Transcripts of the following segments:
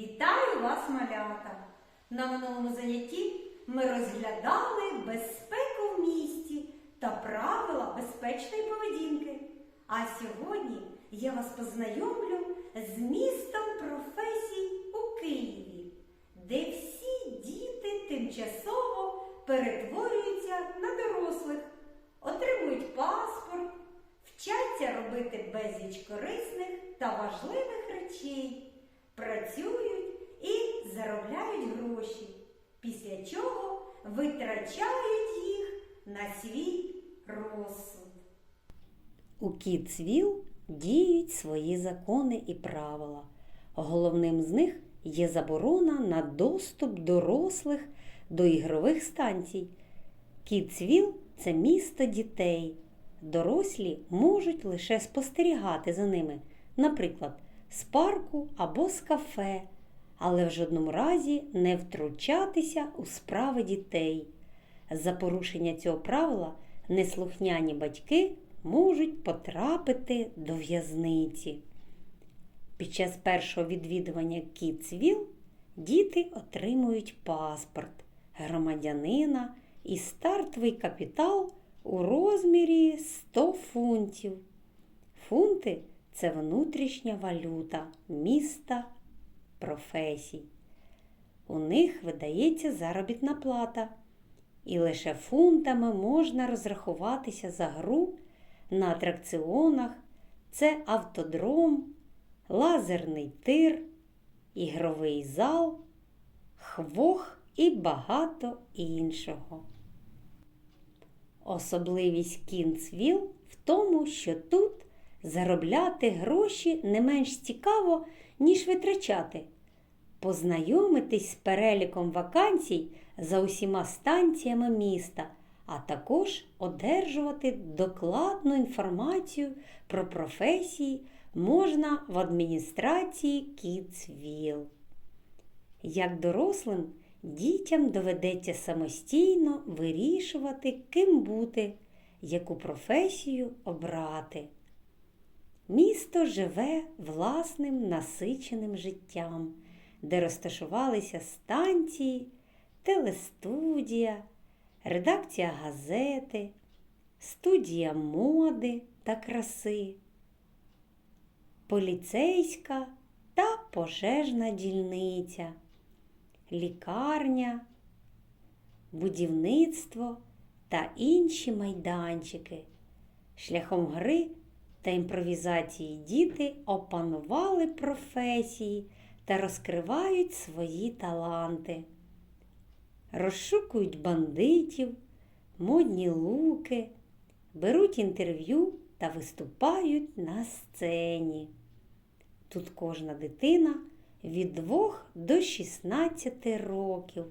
Вітаю вас, малята! На минулому занятті ми розглядали безпеку в місті та правила безпечної поведінки. А сьогодні я вас познайомлю з містом професій у Києві, де всі діти тимчасово перетворюються на дорослих, отримують паспорт, вчаться робити безліч корисних та важливих речей, працюють і заробляють гроші, після чого витрачають їх на свій розсуд. У Кіцвіл діють свої закони і правила. Головним з них є заборона на доступ дорослих до ігрових станцій. Кіцвіл це місто дітей. Дорослі можуть лише спостерігати за ними, наприклад, з парку або з кафе, але в жодному разі не втручатися у справи дітей. За порушення цього правила неслухняні батьки можуть потрапити до в'язниці. Під час першого відвідування Кіцвіл діти отримують паспорт громадянина і стартовий капітал у розмірі 100 фунтів. Фунти це внутрішня валюта міста професій. У них видається заробітна плата, і лише фунтами можна розрахуватися за гру на атракціонах. Це автодром, лазерний тир, ігровий зал, хвох і багато іншого. Особливість Кінцвіл в тому, що тут заробляти гроші не менш цікаво, ніж витрачати. Познайомитись з переліком вакансій за усіма станціями міста, а також одержувати докладну інформацію про професії можна в адміністрації Кіцвіл. Як дорослим, дітям доведеться самостійно вирішувати, ким бути, яку професію обрати. Місто живе власним насиченим життям, де розташувалися станції, телестудія, редакція газети, студія моди та краси, поліцейська та пожежна дільниця, лікарня, будівництво та інші майданчики. Шляхом гри та імпровізації діти опанували професії та розкривають свої таланти, розшукують бандитів, модні луки, беруть інтерв'ю та виступають на сцені. Тут кожна дитина від 2 до 16 років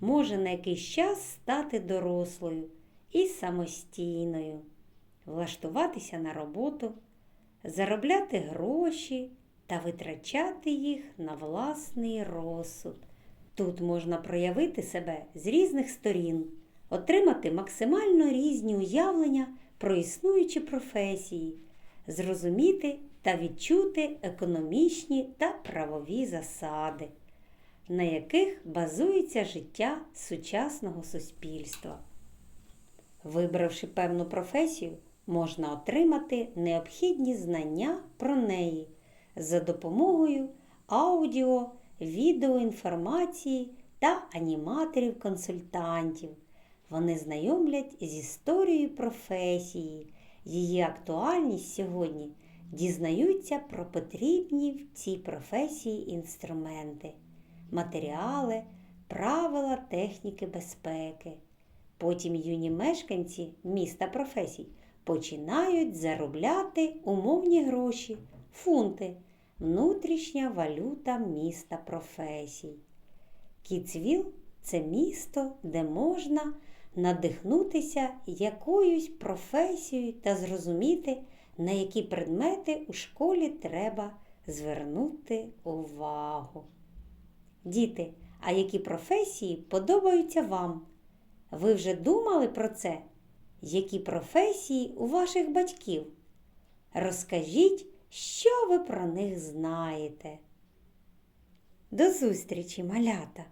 може на якийсь час стати дорослою і самостійною, влаштуватися на роботу, заробляти гроші та витрачати їх на власний розсуд. Тут можна проявити себе з різних сторін, отримати максимально різні уявлення про існуючі професії, зрозуміти та відчути економічні та правові засади, на яких базується життя сучасного суспільства. Вибравши певну професію, можна отримати необхідні знання про неї за допомогою аудіо, відеоінформації та аніматорів-консультантів. Вони знайомлять з історією професії, її актуальність сьогодні дізнаються про потрібні в цій професії інструменти, матеріали, правила техніки безпеки. Потім юні мешканці міста професій починають заробляти умовні гроші, фунти, внутрішня валюта міста професій. Кіцвіл це місто, де можна надихнутися якоюсь професією та зрозуміти, на які предмети у школі треба звернути увагу. Діти, а які професії подобаються вам? Ви вже думали про це? Які професії у ваших батьків? Розкажіть, що ви про них знаєте. До зустрічі, малята!